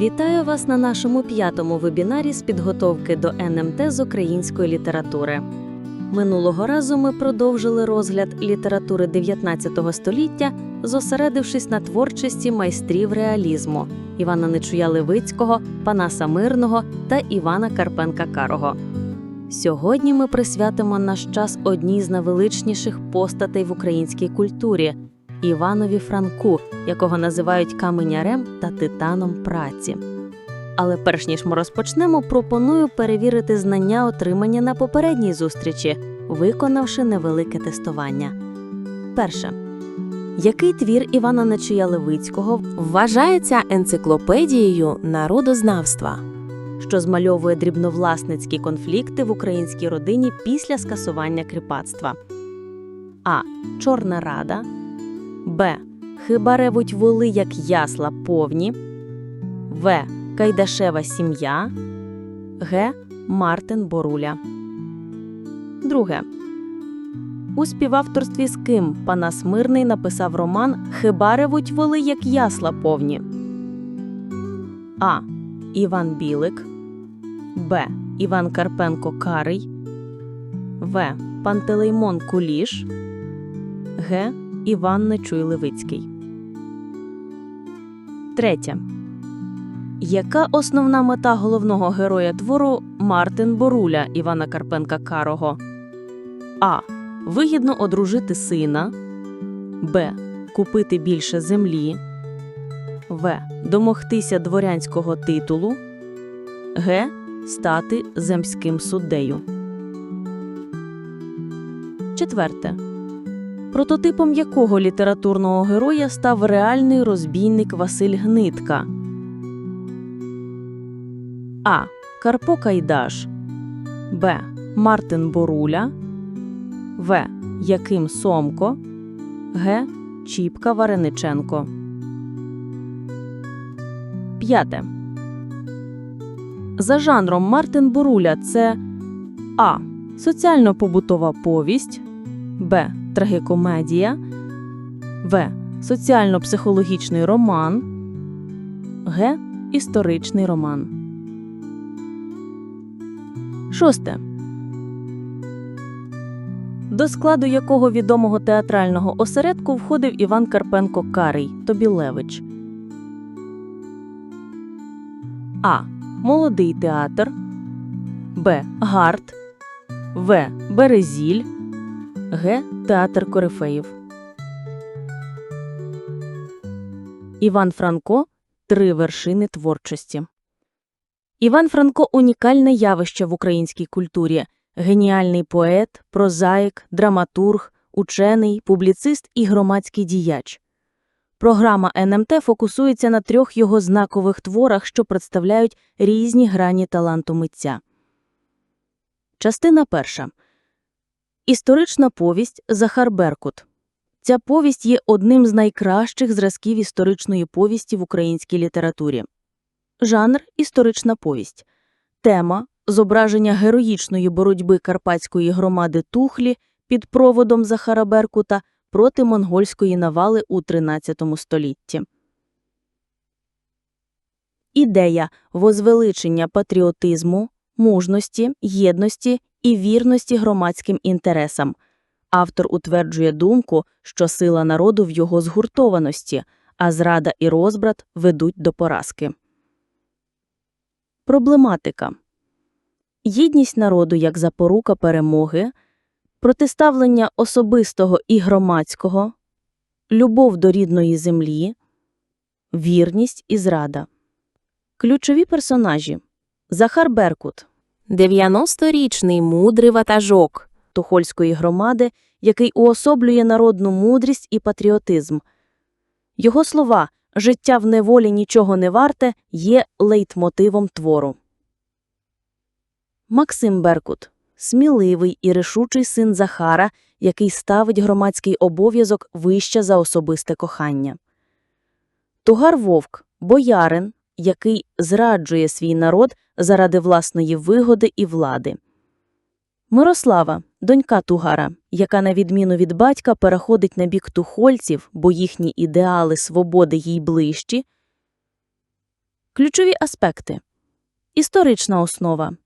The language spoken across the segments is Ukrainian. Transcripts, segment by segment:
Вітаю вас на нашому п'ятому вебінарі з підготовки до НМТ з української літератури. Минулого разу ми продовжили розгляд літератури 19 століття, зосередившись на творчості майстрів реалізму Івана Нечуя Левицького, Панаса Мирного та Івана Карпенка Карого. Сьогодні ми присвятимо наш час одній з найвеличніших постатей в українській культурі Іванові Франку, якого називають каменярем та титаном праці. Але перш ніж ми розпочнемо, пропоную перевірити знання, отримані на попередній зустрічі, виконавши невелике тестування. Перше. Який твір Івана Нечия Левицького, Вважається енциклопедією народознавства. що змальовує дрібновласницькі конфлікти в українській родині після скасування кріпацтва? А. Чорна рада. Б. Хиба ревуть воли, як ясла повні. В. Кайдашева сім'я. Г. Мартин Боруля. Друге. У співавторстві з ким Панас Мирний написав роман Хиба ревуть воли, як ясла повні. А. Іван Білик. Б. Іван Карпенко Карий. В. Пантелеймон Куліш. Г. Іван Нечуй Левицький. Третє. Яка основна мета головного героя твору Мартин Боруля Івана Карпенка Карого? А. Вигідно одружити сина. Б. Купити більше землі. В. Домогтися дворянського титулу. Г. Стати земським суддею. Четверте. Прототипом якого літературного героя став реальний розбійник Василь Гнитка? А. Карпо Кайдаш. Б. Мартин Боруля. В. Яким Сомко. Г. Чіпка Варениченко. П'яте. За жанром Мартин Боруля це А. Соціально-побутова повість. Б. Трагікомедія. В. Соціально-психологічний роман. Г. Історичний роман. Шосте. До складу якого відомого театрального осередку входив Іван Карпенко Карий Тобілевич. А. Молодий театр. Б. Гарт. В. Березіль. Г. Театр Корифеїв. Іван Франко Три вершини творчості. Іван Франко унікальне явище в українській культурі. Геніальний поет, прозаїк, драматург, учений, публіцист і громадський діяч. Програма НМТ фокусується на трьох його знакових творах, що представляють різні грані таланту митця. Частина перша. Історична повість Захар Беркут. Ця повість є одним з найкращих зразків історичної повісті в українській літературі. Жанр історична повість. Тема зображення героїчної боротьби карпатської громади Тухлі під проводом Захара Беркута проти монгольської навали у XIII столітті. Ідея возвеличення патріотизму, мужності, єдності і вірності громадським інтересам. Автор утверджує думку, що сила народу в його згуртованості, а зрада і розбрат ведуть до поразки. Проблематика єдність народу як запорука перемоги, протиставлення особистого і громадського, любов до рідної землі, вірність і зрада. Ключові персонажі Захар Беркут 90-річний мудрий ватажок. Тухольської громади, який уособлює народну мудрість і патріотизм. Його слова «життя в неволі нічого не варте» є лейтмотивом твору. Максим Беркут – сміливий і рішучий син Захара, який ставить громадський обов'язок вище за особисте кохання. Тугар Вовк – боярин, який зраджує свій народ заради власної вигоди і влади. Мирослава – донька Тугара, яка, на відміну від батька, переходить на бік тухольців, бо їхні ідеали свободи їй ближчі. Ключові аспекти. Історична основа.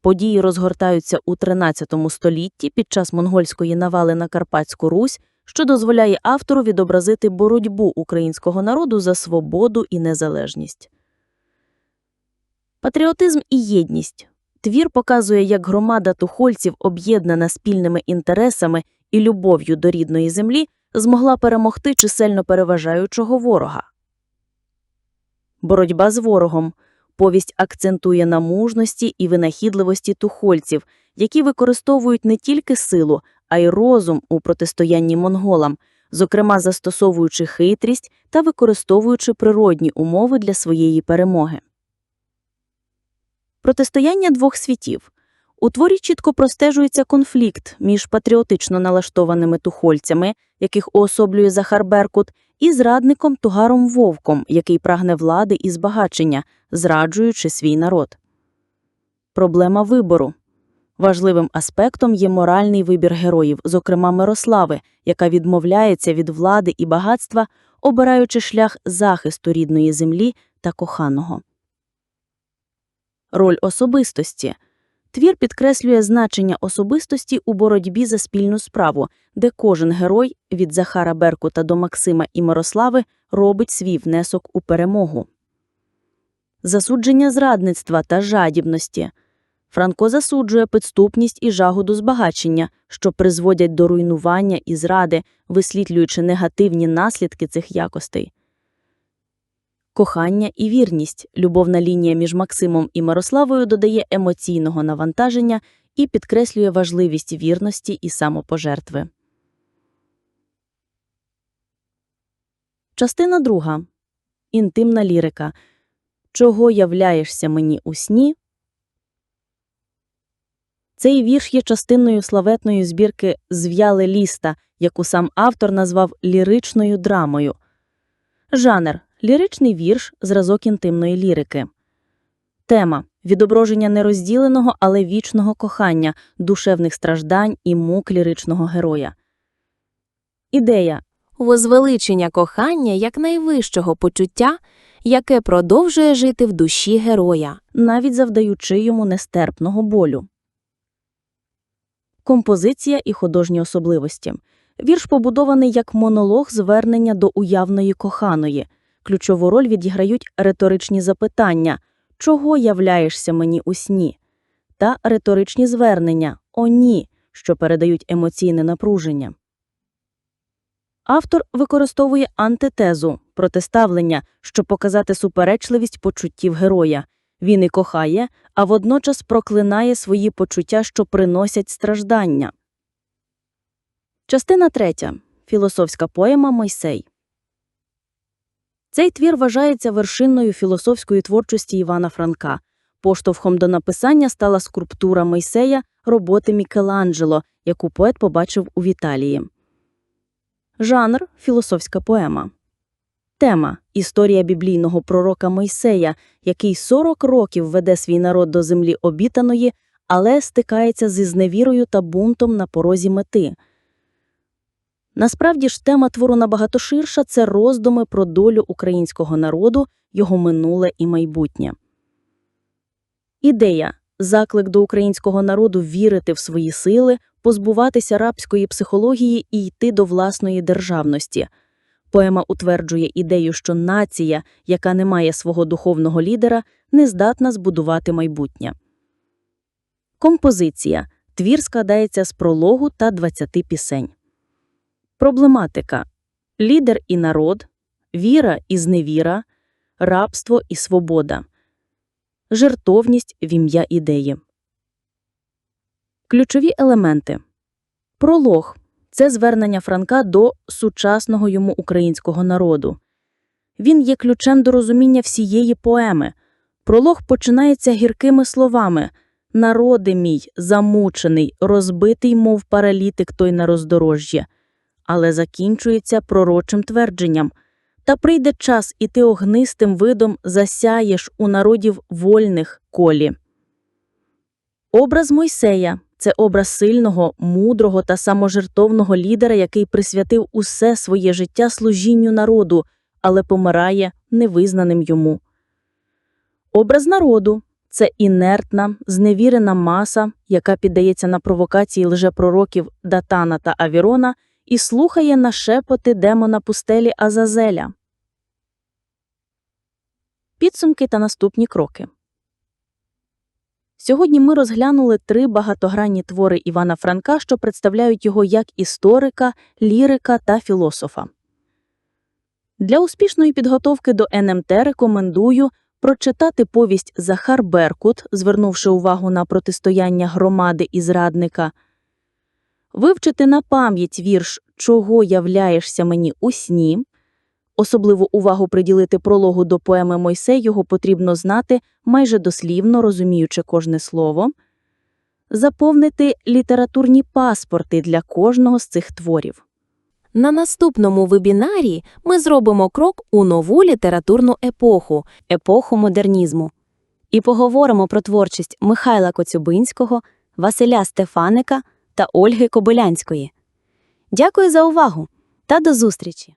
Події розгортаються у XIII столітті під час монгольської навали на Карпатську Русь, що дозволяє автору відобразити боротьбу українського народу за свободу і незалежність. Патріотизм і єдність. Твір показує, як громада тухольців, об'єднана спільними інтересами і любов'ю до рідної землі, змогла перемогти чисельно переважаючого ворога. Боротьба з ворогом. Повість акцентує на мужності і винахідливості тухольців, які використовують не тільки силу, а й розум у протистоянні монголам, зокрема застосовуючи хитрість та використовуючи природні умови для своєї перемоги. Протистояння двох світів. У творі чітко простежується конфлікт між патріотично налаштованими тухольцями, яких уособлює Захар Беркут, і зрадником Тугаром Вовком, який прагне влади і збагачення, зраджуючи свій народ. Проблема вибору. Важливим аспектом є моральний вибір героїв, зокрема Мирослави, яка відмовляється від влади і багатства, обираючи шлях захисту рідної землі та коханого. Роль особистості. Твір підкреслює значення особистості у боротьбі за спільну справу, де кожен герой від Захара Беркута до Максима і Мирослави робить свій внесок у перемогу. Засудження зрадництва та жадібності. Франко засуджує підступність і жагу до збагачення, що призводять до руйнування і зради, висвітлюючи негативні наслідки цих якостей. Кохання і вірність. Любовна лінія між Максимом і Мирославою додає емоційного навантаження і підкреслює важливість вірності і самопожертви. Частина друга. Інтимна лірика. Чого являєшся мені у сні? Цей вірш є частиною славетної збірки Зв'яле ліста, яку сам автор назвав ліричною драмою. Жанр ліричний вірш, зразок інтимної лірики. Тема відображення нерозділеного, але вічного кохання, душевних страждань і мук ліричного героя. Ідея Возвеличення кохання як найвищого почуття, яке продовжує жити в душі героя. навіть завдаючи йому нестерпного болю. Композиція і художні особливості. Вірш побудований як монолог звернення до уявної коханої. Ключову роль відіграють риторичні запитання «Чого являєшся мені у сні?» та риторичні звернення «О ні», що передають емоційне напруження. Автор використовує антитезу, протиставлення, щоб показати суперечливість почуттів героя. Він і кохає, а водночас проклинає свої почуття, що приносять страждання. Частина третя. Філософська поема Мойсей. Цей твір вважається вершиною філософської творчості Івана Франка. Поштовхом до написання стала скульптура Мойсея роботи Мікеланджело, яку поет побачив у Віталії. Жанр філософська поема. Тема історія біблійного пророка Мойсея, який 40 років веде свій народ до землі обітаної, але стикається зі зневірою та бунтом на порозі мети. Насправді ж тема твору набагато ширша це роздуми про долю українського народу, його минуле і майбутнє. Ідея заклик до українського народу вірити в свої сили, позбуватися рабської психології і йти до власної державності. Поема утверджує ідею, що нація, яка не має свого духовного лідера, не здатна збудувати майбутнє. Композиція. Твір складається з прологу та 20 пісень. Проблематика. Лідер і народ, віра і зневіра, рабство і свобода, жертовність в ім'я ідеї. Ключові елементи. Пролог це звернення Франка до сучасного йому українського народу. Він є ключем до розуміння всієї поеми. Пролог починається гіркими словами Народи мій, замучений, розбитий, мов паралітик той на роздорожжя, але закінчується пророчим твердженням Та прийде час, і ти огнистим видом засяєш у народів вольних колі. Образ Мойсея це образ сильного, мудрого та саможертовного лідера, який присвятив усе своє життя служінню народу, але помирає невизнаним йому. Образ народу це інертна, зневірена маса, яка піддається на провокації лжепророків Датана та Авірона і слухає на шепоти демона пустелі Азазеля. Підсумки та наступні кроки. Сьогодні ми розглянули три багатогранні твори Івана Франка, що представляють його як історика, лірика та філософа. Для успішної підготовки до НМТ рекомендую прочитати повість Захар Беркут, звернувши увагу на протистояння громади і зрадника, вивчити на пам'ять вірш Чого являєшся мені у сні. Особливу увагу приділити прологу до поеми Мойсей його потрібно знати майже дослівно, розуміючи кожне слово, заповнити літературні паспорти для кожного з цих творів. На наступному вебінарі ми зробимо крок у нову літературну епоху епоху модернізму. І поговоримо про творчість Михайла Коцюбинського, Василя Стефаника та Ольги Кобилянської. Дякую за увагу та до зустрічі!